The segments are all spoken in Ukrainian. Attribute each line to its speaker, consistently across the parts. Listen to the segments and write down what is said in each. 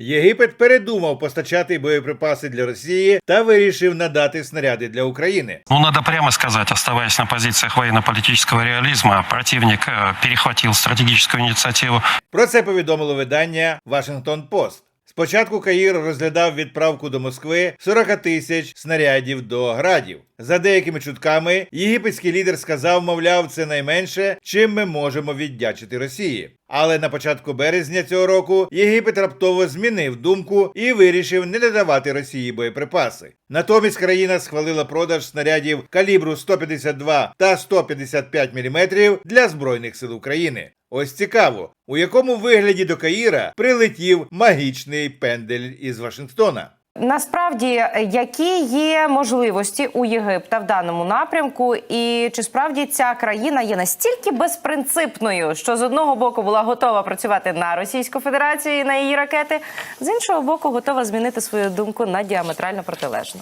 Speaker 1: Єгипет передумав постачати боєприпаси для Росії та вирішив надати снаряди для України.
Speaker 2: Ну, надо прямо сказати, оставаясь на позиціях воєнно-політичного реалізму, противник перехватив стратегічну ініціативу.
Speaker 1: Про це повідомило видання Вашингтон Пост. Спочатку Каїр розглядав відправку до Москви 40 тисяч снарядів до градів. За деякими чутками, єгипетський лідер сказав, мовляв, це найменше, чим ми можемо віддячити Росії. Але на початку березня цього року Єгипет раптово змінив думку і вирішив не надавати Росії боєприпаси. Натомість країна схвалила продаж снарядів калібру 152 та 155 мм для збройних сил України. Ось цікаво, у якому вигляді до Каїра прилетів магічний пендель із Вашингтона.
Speaker 3: Насправді, які є можливості у Єгипта в даному напрямку, і чи справді ця країна є настільки безпринципною, що з одного боку була готова працювати на Російську Федерацію і на її ракети, з іншого боку, готова змінити свою думку на діаметрально протилежну?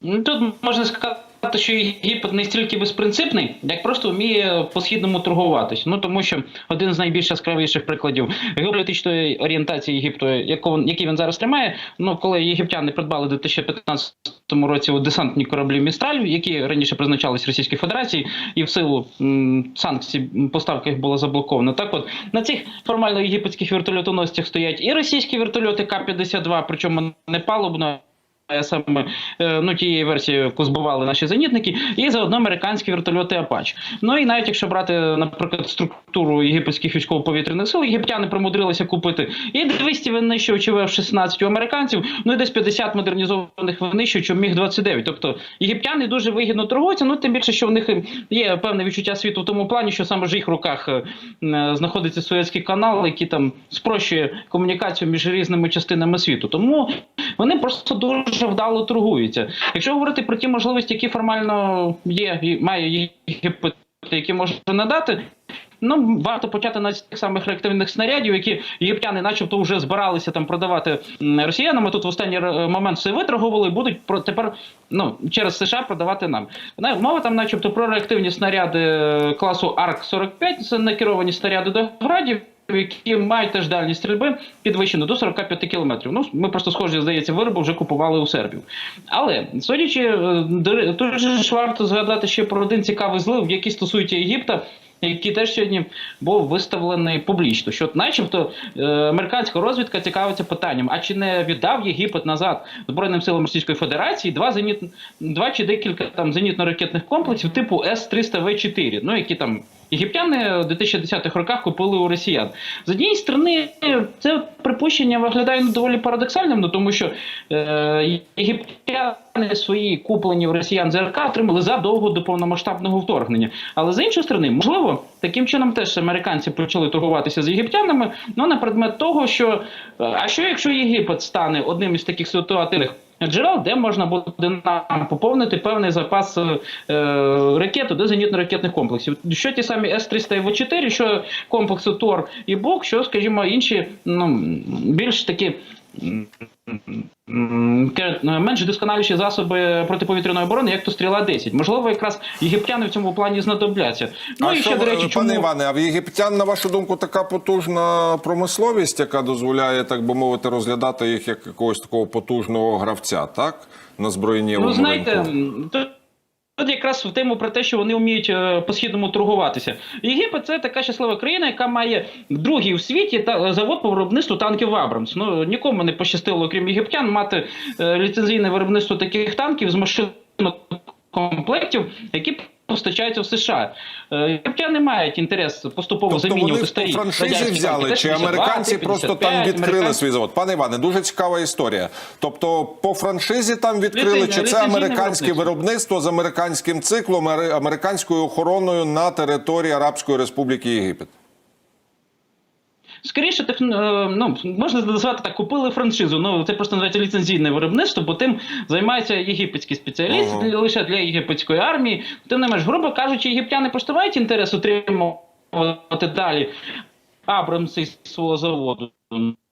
Speaker 4: Ну, Тут можна сказати, що Єгипет не стільки безпринципний, як просто вміє по східному торгуватись. Ну тому що один з найбільш яскравіших прикладів геополітичної орієнтації Єгипту, яку який він зараз тримає. Ну коли єгиптяни придбали у 2015 році у десантні кораблі Містраль, які раніше призначались Російській Федерації, і в силу м, санкцій поставка їх була заблокована. Так, от на цих формально єгипетських вертольотоносцях стоять і російські вертольоти К-52, причому не палубно. Саме е, ну тієї версії, яку збивали наші зенітники, і заодно американські вертольоти Апач. Ну і навіть якщо брати, наприклад, структуру єгипетських військово-повітряних сил, єгиптяни примудрилися купити і 200 винищувачів F-16 у американців, ну і десь 50 модернізованих винищувачів міг 29 Тобто єгиптяни дуже вигідно торгуються. Ну тим більше, що в них є певне відчуття світу в тому плані, що саме в їх руках е, знаходиться Суецький канал, який там спрощує комунікацію між різними частинами світу. Тому вони просто дуже вдало торгуються. Якщо говорити про ті можливості, які формально є, має Єгипет, які може надати. Ну, варто почати навіть з тих самих реактивних снарядів, які єгиптяни, начебто, вже збиралися там продавати росіянам. а Тут в останній момент все виторгували будуть про тепер ну через США продавати нам. На- Мова там, начебто, про реактивні снаряди е, класу арк 45 це накеровані снаряди до градів. Які мають теж дальність стрільби підвищену до 45 кілометрів. Ну ми просто схожі, здається, вироби вже купували у Сербів. Але судячи, е, до- тут же ж варто згадати ще про один цікавий злив, який стосується Єгипта. Який теж сьогодні був виставлений публічно, що, начебто, е, американська розвідка цікавиться питанням: а чи не віддав Єгипет назад Збройним силам Російської Федерації два зеніт, два чи декілька там зенітно-ракетних комплексів типу С-300В4, ну які там єгиптяни в 2010-х роках купили у росіян. З однієї сторони, це припущення виглядає ну, доволі парадоксальним, ну, тому що е, єгиптяни свої куплені в росіян ЗРК отримали задовго до повномасштабного вторгнення. Але з іншої сторони, можливо, таким чином теж американці почали торгуватися з єгиптянами, ну на предмет того, що е, а що якщо Єгипет стане одним із таких ситуативних джерел, де можна буде нам поповнити певний запас е, ракет до зенітно-ракетних комплексів. Що ті самі С-300 і В-4, що комплекси ТОР і БОК, що, скажімо, інші ну, більш такі. Менш досконаліші засоби протиповітряної оборони, як то стріла 10 Можливо, якраз єгиптяни в цьому плані знадобляться. Ну
Speaker 5: а
Speaker 4: і
Speaker 5: що,
Speaker 4: до речі,
Speaker 5: пане
Speaker 4: чому
Speaker 5: Іване, а в єгиптян, на вашу думку, така потужна промисловість, яка дозволяє, так би мовити, розглядати їх як якогось такого потужного гравця, так? На збройнівому
Speaker 4: Ну, знаєте,
Speaker 5: ринку?
Speaker 4: Тут якраз в тему про те, що вони вміють е, по-східному торгуватися. Єгипет це така щаслива країна, яка має другий у світі та завод по виробництву танків Абрамс. Ну нікому не пощастило, окрім єгиптян, мати е, ліцензійне виробництво таких танків з машинокомплектів, які постачаються в США. Е, не мають інтересу поступово
Speaker 5: Тобто
Speaker 4: замінювати старі
Speaker 5: франшизі взяли, чи
Speaker 4: Т-52,
Speaker 5: американці просто там відкрили
Speaker 4: американці-
Speaker 5: свій завод? Пане Іване, дуже цікава історія. Тобто по франшизі там відкрили, чи це американське
Speaker 4: виробництво
Speaker 5: з американським циклом, американською охороною на території Арабської Республіки Єгипет?
Speaker 4: Скоріше, тех, е, ну, можна назвати так, купили франшизу. Ну, це просто називається ліцензійне виробництво, бо тим займаються єгипетські спеціалісти
Speaker 5: Ага.
Speaker 4: лише для єгипетської армії. Тим не менш, грубо кажучи, єгиптяни просто мають інтерес отримувати далі Абрамси з свого заводу.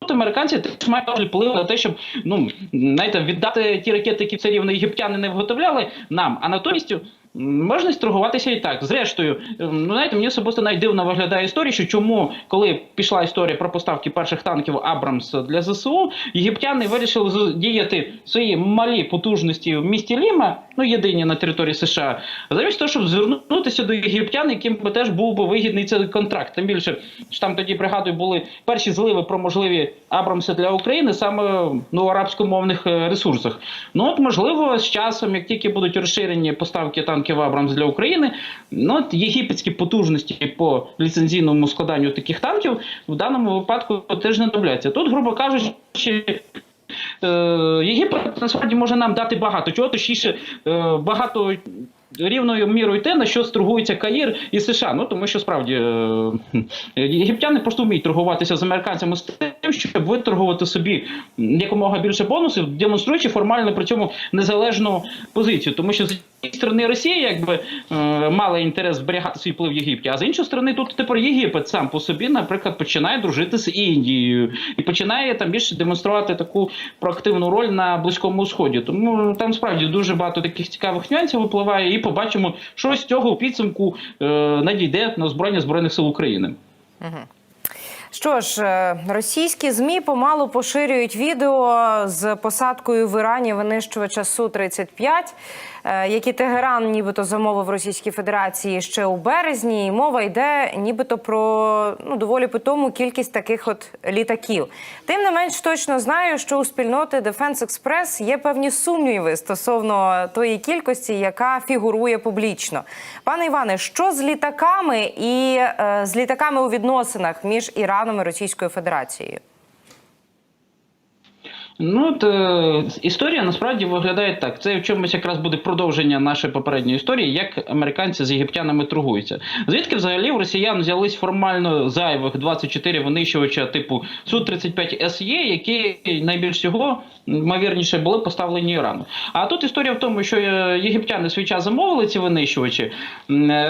Speaker 4: Тут американці теж мають вплив на те, щоб ну знаєте, віддати ті ракети, які все рівно єгиптяни не виготовляли нам, а натомість Можна торгуватися і так. Зрештою, ем, ну знаєте, мені особисто навіть дивно виглядає історія, що чому, коли пішла історія про поставки перших танків Абрамс для ЗСУ, єгиптяни вирішили діяти свої малі потужності в місті Ліма, ну єдині на території США, замість того, щоб звернутися до єгиптян, яким би теж був би вигідний цей контракт. Тим більше, що там тоді пригадую, були перші зливи про можливі Абрамси для України саме ну, арабськомовних е, ресурсах. Ну от можливо, з часом, як тільки будуть розширені поставки танків Абрамс для України, ну от єгипетські потужності по ліцензійному складанню таких танків в даному випадку теж знадобляться. Тут, грубо кажучи. Е, Єгипет насправді може нам дати багато чого, точніше, е, багато рівною мірою те, на що торгується Каїр і США. Ну тому що справді е, єгиптяни просто вміють торгуватися з американцями з тим, щоб виторгувати собі якомога більше бонусів, демонструючи формально при цьому незалежну позицію. Тому що сторони Росія якби е, мала інтерес зберігати свій вплив в Єгипті, а з іншої сторони, тут тепер Єгипет сам по собі, наприклад, починає дружити з Індією і починає там більше демонструвати таку проактивну роль на близькому сході. Тому там справді дуже багато таких цікавих нюансів випливає, і побачимо, що з цього у підсумку е, надійде на озброєння збройних сил України.
Speaker 3: Що ж, е, російські змі помалу поширюють відео з посадкою в Ірані винищувача су 35 е, які Тегеран нібито замовив Російській Федерації ще у березні. І мова йде нібито про ну доволі питому кількість таких от літаків. Тим не менш, точно знаю, що у спільноти Defense Express є певні сумніви стосовно тої кількості, яка фігурує публічно. Пане Іване, що з літаками і е, з літаками у відносинах між Іраном і Російською Федерацією?
Speaker 4: Ну, от, е, історія насправді виглядає так. Це в чомусь якраз буде продовження нашої попередньої історії, як американці з єгиптянами торгуються. Звідки взагалі в росіян взялись формально зайвих 24 винищувача типу Су-35 СЄ, які найбільш всього, ймовірніше, були поставлені Ірану. А тут історія в тому, що е, єгиптяни свій час замовили ці винищувачі,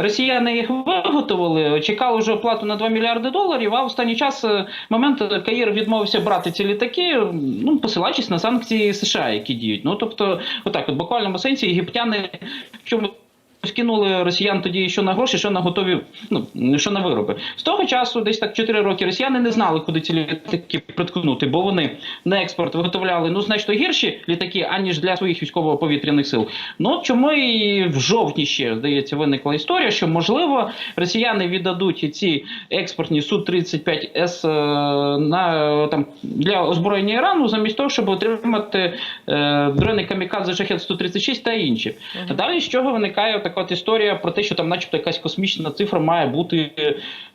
Speaker 4: росіяни їх виготовили, чекали вже оплату на 2 мільярди доларів, а в останній час е, момент Каїр відмовився брати ці літаки, ну, посилаючись на санкції США, які діють. Ну, тобто, отак, от, буквальному сенсі єгиптяни в чому Скинули росіян тоді що на гроші, що на готові, ну що на вироби. З того часу, десь так 4 роки, росіяни не знали, куди ці літаки приткнути, бо вони на експорт виготовляли ну значно гірші літаки, аніж для своїх військово-повітряних сил. Ну чому і в жовтні ще здається виникла історія, що можливо росіяни віддадуть ці експортні су 35 с е, на там для озброєння Ірану, замість того, щоб отримати е, дрони камікадзе шахет 136 та інші. Далі з чого виникає така от історія про те, що там, начебто, якась космічна цифра має бути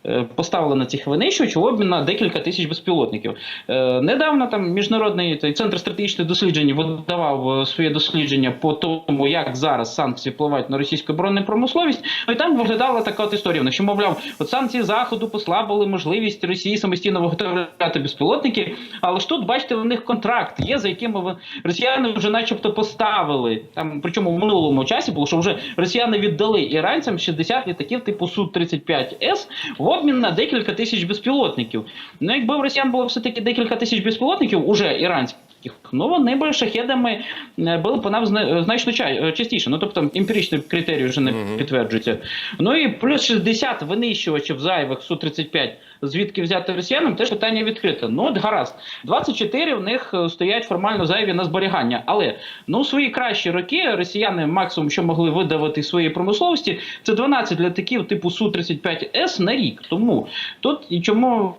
Speaker 4: е, поставлена цих винищувачів в обмін на декілька тисяч безпілотників. Е, недавно там міжнародний центр стратегічних досліджень видавав е, своє дослідження по тому, як зараз санкції впливають на російську оборонну промисловість. Ну і там виглядала така от історія. Що мовляв, от санкції заходу послабили можливість Росії самостійно виготовляти безпілотники. Але ж тут, бачите, у них контракт є, за яким росіяни вже, начебто, поставили. Там причому в минулому часі було, що вже росіяни віддали іранцям 60 літаків типу су 35 с в обмін на декілька тисяч безпілотників. Ну, якби в росіян було все таки декілька тисяч безпілотників, уже іранських. Ну, вони би шахедами е, били по нам значно е, частіше. Ну, тобто емпіричні критерії вже не підтверджуються. Ну і плюс 60 винищувачів зайвих Су-35, звідки взяти росіянам, теж питання відкрите. Ну, от гаразд. 24 в них е, стоять формально зайві на зберігання. Але ну, у свої кращі роки росіяни максимум, що могли видавати своєї промисловості, це 12 літаків типу Су-35С на рік. Тому тут і чому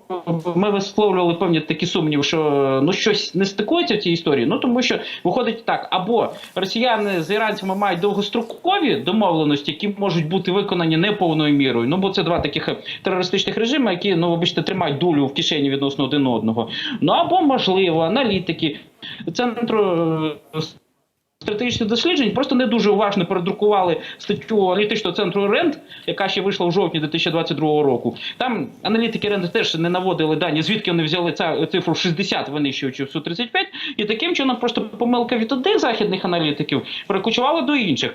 Speaker 4: ми висловлювали певні такі сумніви, що ну щось не стикується в цій історії. Ну тому що виходить так: або росіяни з іранцями мають довгострокові домовленості, які можуть бути виконані не повною мірою. Ну бо це два таких терористичних режими, які ну вибачте, тримають дулю в кишені відносно один одного. Ну або можливо, аналітики центру. е, Стратегічних досліджень просто не дуже уважно передрукували статтю аналітичного центру РЕНД, яка ще вийшла в жовтні 2022 року. Там аналітики РЕНД теж не наводили дані, звідки вони взяли ця цифру 60 винищувачів Су-35, і таким чином просто помилка від одних західних аналітиків перекочувала до інших.